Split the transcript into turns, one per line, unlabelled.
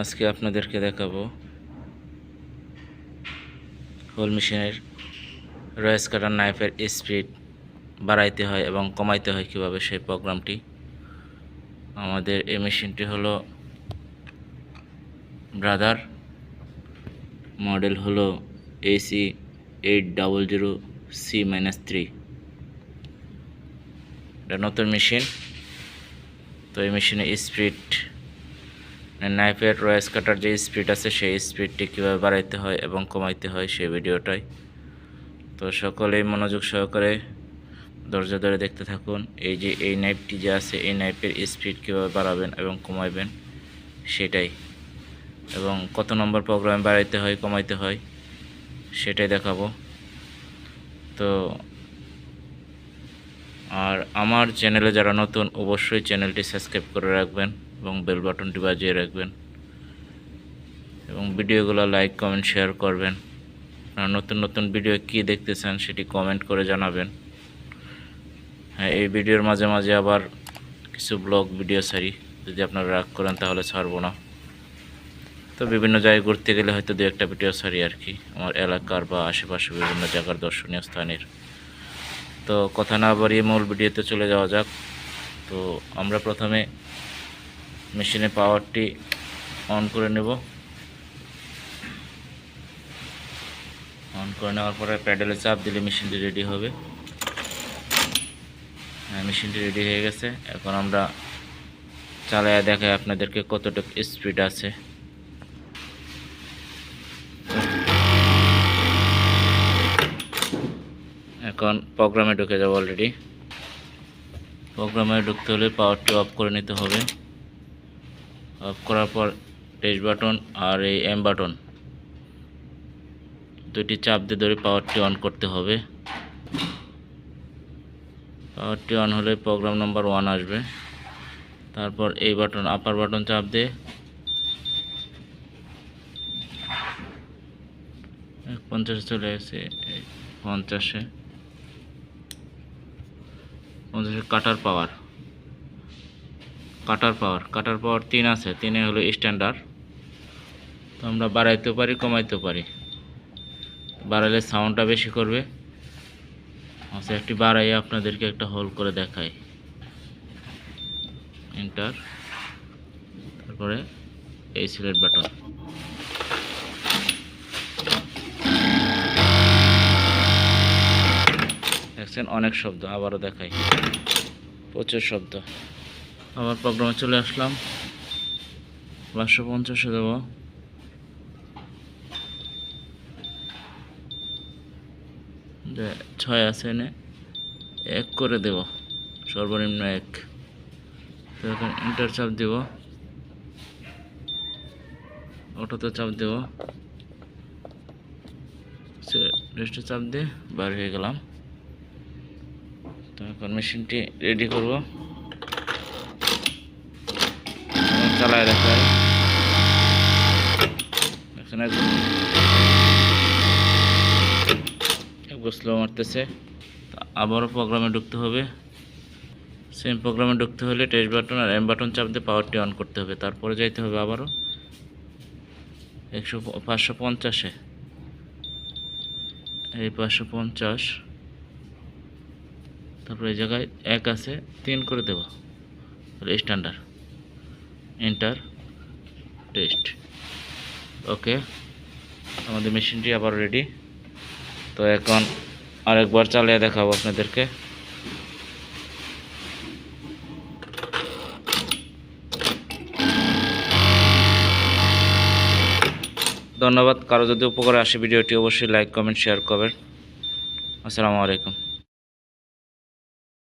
আজকে আপনাদেরকে দেখাবো হোল মেশিনের রয়েস কাটার নাইফের স্পিড বাড়াইতে হয় এবং কমাইতে হয় কীভাবে সেই প্রোগ্রামটি। আমাদের এই মেশিনটি হলো ব্রাদার, মডেল হলো AC eight double zero C minus three এটা নতুন মেশিন, তো এই মেশিনে স্পিড নাইফের রয়েস কাটার যে স্পিড আছে, সেই স্পিডটি কীভাবে বাড়াইতে হয় এবং কমাইতে হয় সেই ভিডিওটাই। তো সকলেই মনোযোগ সহকারে দরজা ধরে দেখতে থাকুন, এই যে এই নাইফটি যে আছে, এই নাইফের স্পিড কীভাবে বাড়াবেন এবং কমাইবেন সেটাই। এবং কত নম্বর প্রোগ্রাম বাড়াইতে হয়, কমাইতে হয়, সেটাই দেখাবো। তো আর আমার চ্যানেলে যারা নতুন, অবশ্যই চ্যানেলটি সাবস্ক্রাইব করে রাখবেন। এবং বেল বাটনটি বাজিয়ে রাখবেন এবং ভিডিওগুলো লাইক কমেন্ট শেয়ার করবেন। আপনারা নতুন নতুন ভিডিও কী দেখতে চান সেটি কমেন্ট করে জানাবেন। হ্যাঁ এই ভিডিওর মাঝে মাঝে আবার কিছু ব্লগ ভিডিও ছাড়ি। যদি আপনারা রাগ করেন তাহলে ছাড়বো না। তো বিভিন্ন জায়গায় ঘুরতে গেলে হয়তো দু একটা ভিডিও ছাড়ি আর কি। আমার এলাকার বা আশেপাশে বিভিন্ন জায়গার দর্শনীয় স্থানের। তো কথা না বাড়িয়ে মূল ভিডিওতে চলে যাওয়া যাক। তো আমরা প্রথমে মেশিনের পাওয়ারটি অন করে নেব। অন করে নেওয়ার পরে প্যাডেলে চাপ দিলে মেশিনটি রেডি হবে। হ্যাঁ মেশিনটি রেডি হয়ে গেছে। এখন আমরা চালায় দেখাই আপনাদেরকে কতটুকু স্পিড আছে। এখন প্রোগ্রামে ঢুকে যাব অলরেডি প্রোগ্রামে ঢুকতে হলে পাওয়ারটি অফ করে নিতে হবে। অফ করার পর টেচ বাটন আর এই এম বাটন দুটি চাপ দিয়ে ধরে পাওয়ারটি অন করতে হবে। পাওয়ারটি অন হলে প্রোগ্রাম নাম্বার ওয়ান আসবে। তারপর এই বাটন আপার বাটন চাপ দিয়ে পঞ্চাশে চলে গেছে পঞ্চাশে। পঞ্চাশে কাটার পাওয়ার কাটার পাওয়ার কাটার পাওয়ার তিন আছে, তিনে হলো স্ট্যান্ডার্ড তো আমরা বাড়াইতেও পারি, কমাইতেও পারি। বাড়াইলে সাউন্ডটা বেশি করবে। আচ্ছা একটি বাড়াই আপনাদেরকে একটা হোল করে দেখাই। এন্টার তারপরে এই সিলেট বাটন দেখছেন, অনেক শব্দ, আবারও দেখাই। প্রচুর শব্দ। আবার প্রোগ্রামে চলে আসলাম। পাঁচশো পঞ্চাশে দেব। ছয় আছে এনে। এক করে দেব। সর্বনিম্ন এক। তো ইন্টার চাপ দেব। অটোতে চাপ দেব। রেস্টে চাপ দিয়ে বার হয়ে গেলাম। তো এখন মেশিনটি রেডি করব এখন চালায় দেখায় একবার স্লো মারতেছে। আবারও প্রোগ্রামে ঢুকতে হবে। সেম প্রোগ্রামে ঢুকতে হলে টেস্ট বাটন আর এম বাটন চাপ দিয়ে পাওয়ারটি অন করতে হবে। তারপরে যাইতে হবে আবারও। একশো পাঁচশো পঞ্চাশে। এই পাঁচশো পঞ্চাশ। তারপরে এই জায়গায় এক আছে, তিন করে দেব। স্ট্যান্ডার্ড এন্টার টেস্ট ওকে আমাদের মেশিনটি আবার রেডি তো এখন আরেকবার চালিয়ে দেখাবো আপনাদেরকে। ধন্যবাদ। কারও যদি উপকারে আসে ভিডিওটি, অবশ্যই লাইক কমেন্ট শেয়ার করবেন। আসসালামু আলাইকুম।